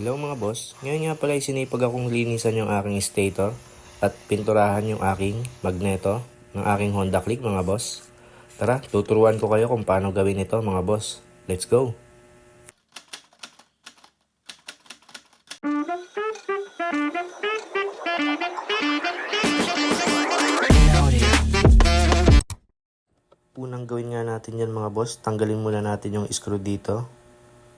Hello mga boss, ngayon nga pala sinipag akong linisan yung aking stator at pinturahan yung aking magneto ng aking Honda Click mga boss. Tara, tuturuan ko kayo kung paano gawin ito mga boss. Let's go! Unang gawin nga natin yan mga boss, tanggalin muna natin yung screw dito.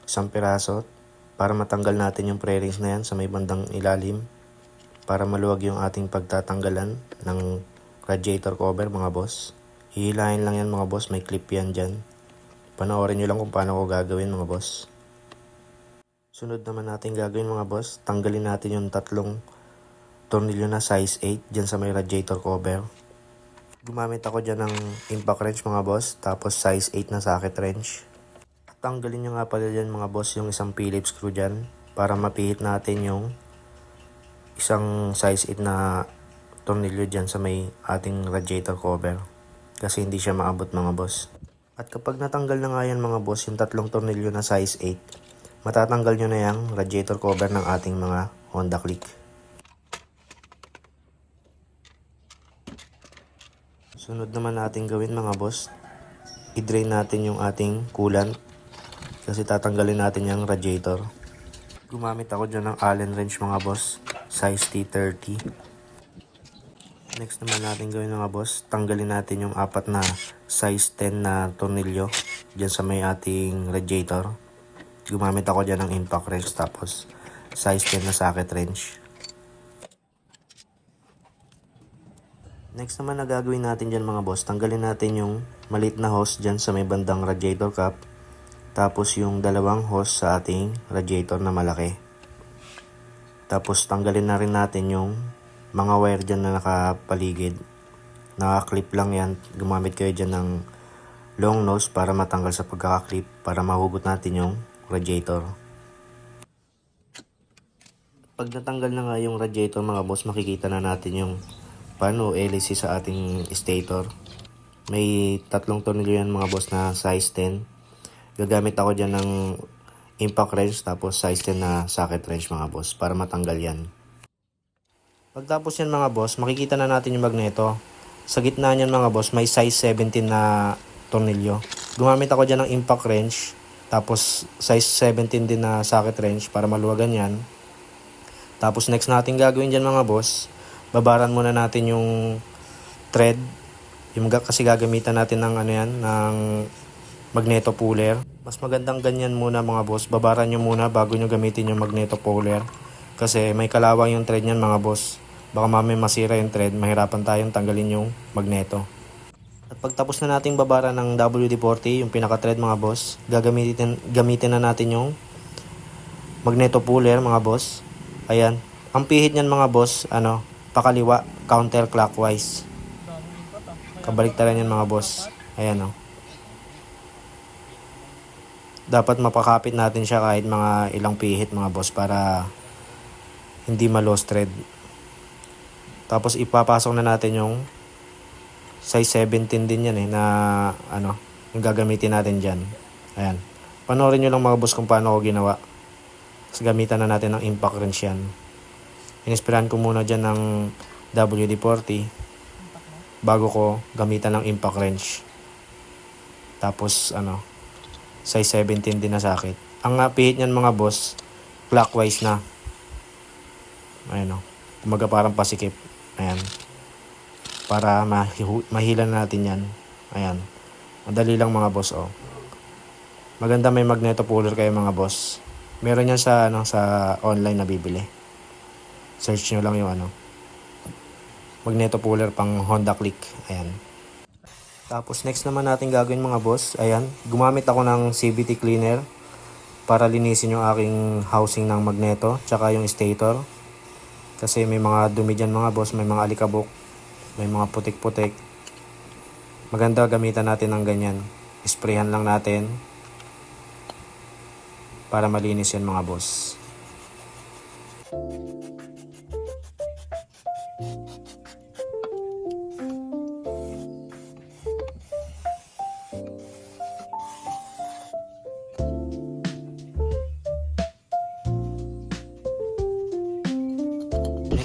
Isang piraso para matanggal natin yung pre-rings na yan sa may bandang ilalim para maluwag yung ating pagtatanggalan ng radiator cover mga boss. Hihilahin lang yan mga boss, may clip yan dyan. Panoorin nyo lang kung paano ko gagawin mga boss. Sunod naman natin gagawin mga boss, tanggalin natin yung tatlong tornilyo na size 8 dyan sa may radiator cover. Gumamit ako dyan ng impact wrench mga boss, tapos size 8 na socket wrench. Tanggalin nyo nga pala dyan mga boss yung isang Phillips screw dyan para mapihit natin yung isang size 8 na tornilyo dyan sa may ating radiator cover. Kasi hindi siya maabot mga boss. At kapag natanggal na nga yan mga boss, yung tatlong tornilyo na size 8, matatanggal nyo na yung radiator cover ng ating mga Honda Click. Sunod naman natin gawin mga boss, i-drain natin yung ating coolant kasi tatanggalin natin yung radiator. Gumamit ako dyan ng Allen wrench mga boss, size T30. Next naman natin gawin mga boss, tanggalin natin yung apat na size 10 na tornilyo dyan sa may ating radiator. Gumamit ako dyan ng impact wrench tapos size 10 na socket wrench. Next naman na gagawin natin dyan mga boss, tanggalin natin yung maliit na hose dyan sa may bandang radiator cap. Tapos yung dalawang hose sa ating radiator na malaki. Tapos tanggalin na rin natin yung mga wire dyan na nakapaligid. Nakaklip lang yan. Gumamit kayo dyan ng long nose para matanggal sa pagkakaklip para mahugot natin yung radiator. Pag natanggal na nga yung radiator mga boss, makikita na natin yung paano LC sa ating stator. May tatlong tornilyo yan mga boss na size 10. Gagamit ako dyan ng impact wrench tapos size 10 na socket wrench mga boss para matanggal yan. Pagtapos yan mga boss, makikita na natin yung magneto. Sa gitna niyan mga boss, may size 17 na tornilyo. Gumamit ako dyan ng impact wrench tapos size 17 din na socket wrench para maluwagan yan. Tapos next natin gagawin dyan mga boss, babaran muna natin yung thread. Yung kasi gagamitan natin ng ano yan, ng magneto puller. Mas magandang ganyan muna mga boss. Babaran nyo muna bago nyo gamitin yung magneto puller. Kasi may kalawang yung thread niyan mga boss. Baka mamaya masira yung thread, mahirapan tayong tanggalin yung magneto. At pagtapos na nating babara ng WD-40, yung pinaka-thread mga boss, gagamitin, gamitin na natin yung magneto puller mga boss. Ayan. Ang pihit niyan mga boss, ano, pakaliwa, counterclockwise. Kabaliktaran yan mga boss. Ayan o. Dapat mapakapit natin siya kahit mga ilang pihit mga boss para hindi ma-lost thread. Tapos ipapasok na natin yung size 17 din yan eh na ano, yung gagamitin natin dyan. Ayan. Panoorin nyo lang mga boss kung paano ko ginawa. Tapos gamitan na natin ng impact wrench yan. Inispirahan ko muna dyan ng WD-40 bago ko gamitan ng impact wrench. Tapos ano, size 17 din na sakit. Ang pihit niyan mga boss, clockwise na. Ayan o. Kumaga parang pasikip. Ayan. Para mahila na natin yan. Ayan. Madali lang mga boss oh. Maganda may magneto puller kayo mga boss. Meron yan sa ano sa online na bibili. Search nyo lang yung ano. Magneto puller pang Honda Click. Ayan. Tapos next naman natin gagawin mga boss, ayan, gumamit ako ng CVT cleaner para linisin yung aking housing ng magneto, tsaka yung stator. Kasi may mga dumi dyan mga boss, may mga alikabok, may mga putik-putik. Maganda gamitan natin ng ganyan. Sprayhan lang natin para malinis yan mga boss.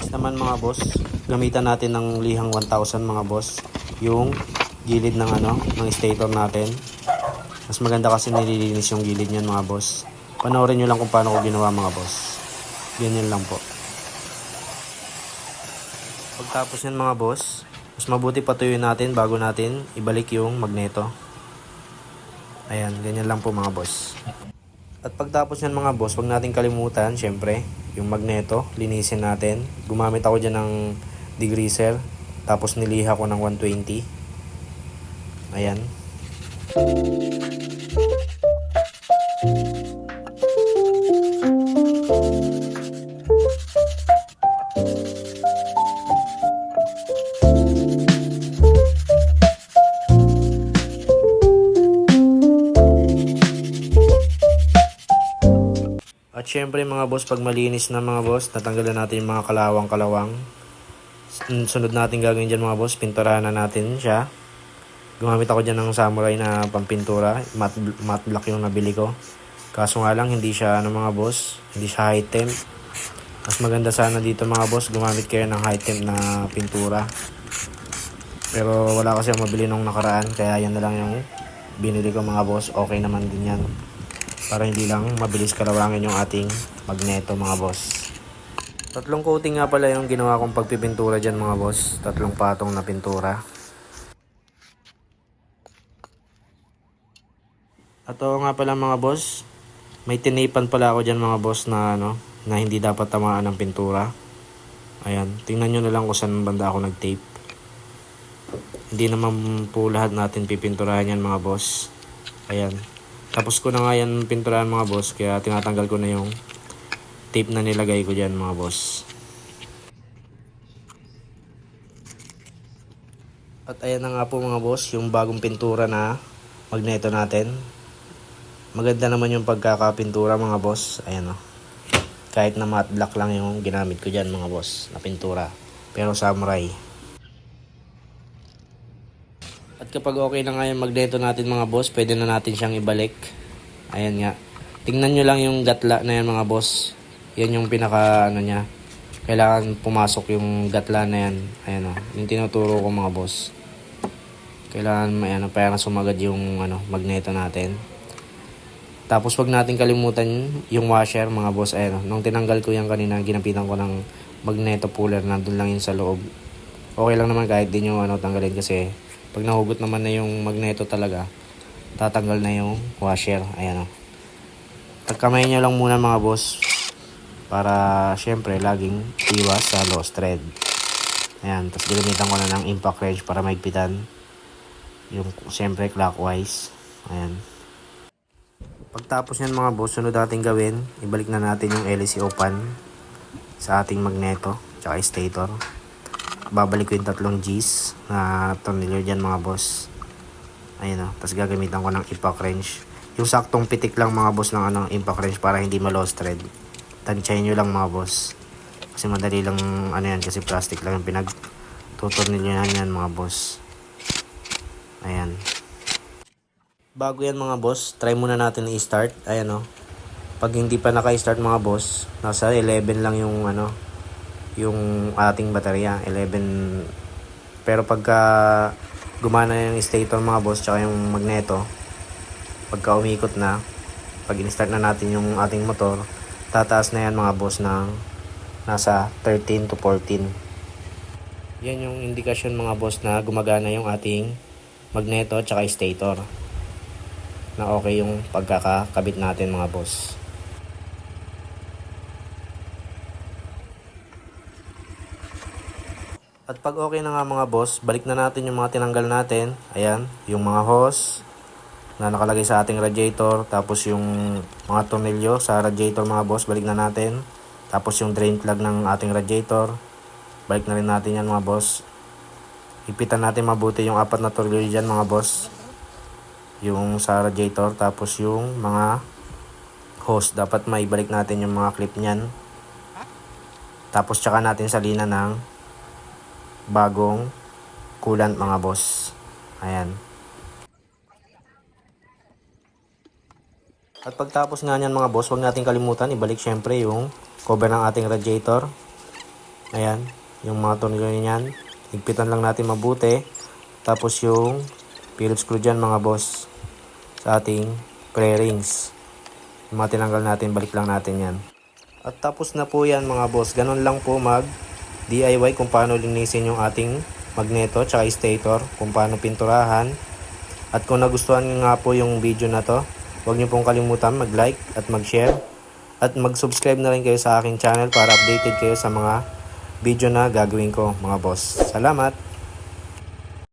Next naman mga boss, gamitan natin ng lihang 1000 mga boss. Yung gilid ng ano, ng stator natin. Mas maganda kasi nililinis yung gilid niyan mga boss. Panoorin nyo lang kung paano ko ginawa mga boss. Ganyan lang po. Pagtapos yan mga boss, mas mabuti patuyuin natin bago natin ibalik yung magneto. Ayan, ganyan lang po mga boss. At pagtapos yan mga boss, wag natin kalimutan, syempre, yung magneto, linisin natin. Gumamit ako dyan ng degreaser, tapos niliha ko ng 120. Ayan. At syempre mga boss, pag malinis na mga boss, natanggalan natin yung mga kalawang-kalawang. Sunod natin gagawin dyan mga boss, pinturahan na natin siya. Gumamit ako dyan ng samurai na pampintura, matte, matte black yung nabili ko. Kaso nga lang, hindi siya ano mga boss, hindi siya high temp. Mas maganda sana dito mga boss, gumamit kayo ng high temp na pintura. Pero wala kasi ako mabili nung nakaraan, kaya yan na lang yung binili ko mga boss. Okay naman din yan para hindi lang mabilis kalawangin yung ating magneto mga boss. Tatlong coating nga pala yung ginawa kong pagpipintura dyan mga boss. Tatlong patong na pintura. At oo nga pala mga boss, may tinipan pala ako dyan mga boss na ano, na hindi dapat tamaan ng pintura. Ayan, tingnan nyo na lang kung saan banda ako nag-tape. Hindi naman po lahat natin pipinturahan yan mga boss. Ayan. Tapos ko na nga yan pinturahan mga boss, kaya tinatanggal ko na yung tape na nilagay ko dyan mga boss. At ayan na nga po mga boss, yung bagong pintura na magneto natin. Maganda naman yung pagkakapintura mga boss. Ayan o. Kahit na matte black lang yung ginamit ko dyan mga boss na pintura. Pero samurai. At kapag okay na nga yung magneto natin mga boss, pwede na natin siyang ibalik. Ayan nga. Tingnan nyo lang yung gatla na yan mga boss. Yan yung pinaka ano niya. Kailangan pumasok yung gatla na yan. Ayan o. Yung tinuturo ko mga boss. Kailangan may ano, para sumagad yung ano, magneto natin. Tapos wag natin kalimutan yung washer mga boss. Ayan o. Nung tinanggal ko yan kanina, ginapitan ko ng magneto puller. Nandun lang yun sa loob. Okay lang naman kahit di nyo ano, tanggalin kasi pag nahugot naman na yung magneto talaga, tatanggal na yung washer. Ayan o. Pagkamay nyo lang muna mga boss para syempre laging iwas sa lost thread. Ayan, tapos ginamitan ko na ng impact wrench para maigpitan yung syempre clockwise. Ayan. Pagtapos yan mga boss, sunod natin gawin, ibalik na natin yung LEC open sa ating magneto tsaka stator babalik ko yung tatlong G's na tornilyo dyan mga boss. Ayun o, tapos gagamitan ko ng impact wrench. Yung saktong pitik lang mga boss ng ano, impact wrench para hindi ma-lost thread. Tansyahin nyo lang mga boss. Kasi madali lang ano yan kasi plastic lang yung pinag tutornilyo yan mga boss. Ayan. Bago yan mga boss try muna natin i-start. Ayan o pag hindi pa naka-start mga boss nasa 11 lang yung ano yung ating baterya 11 pero pagka gumana yung stator mga boss tsaka yung magneto pagka umikot na pag in-start na natin yung ating motor tataas na yan mga boss ng nasa 13 to 14 yan yung indikasyon mga boss na gumagana yung ating magneto tsaka stator na okay yung pagkakakabit natin mga boss At pag okay na nga mga boss, balik na natin yung mga tinanggal natin. Ayan, yung mga hose na nakalagay sa ating radiator. Tapos yung mga tornilyo sa radiator mga boss, balik na natin. Tapos yung drain plug ng ating radiator. Balik na rin natin yan mga boss. Ipitan natin mabuti yung apat na tornilyo dyan mga boss. Yung sa radiator. Tapos yung mga hose. Dapat maibalik natin yung mga clip nyan. Tapos tsaka natin salina ng bagong coolant mga boss. Ayan. At pagtapos nga niyan mga boss, huwag natin kalimutan ibalik syempre yung cover ng ating radiator. Ayan, yung mga tornilyo niyan. Higpitan lang natin mabuti. Tapos yung Phillips screw dyan mga boss sa ating pre-rings. Yung mga tinanggal natin, balik lang natin yan. At tapos na po yan mga boss. Ganun lang po mag DIY kung paano linisin yung ating magneto tsaka stator. Kung paano pinturahan. At kung nagustuhan nga po yung video na to, huwag nyo pong kalimutan mag-like at mag-share. At mag-subscribe na rin kayo sa aking channel para updated kayo sa mga video na gagawin ko mga boss. Salamat!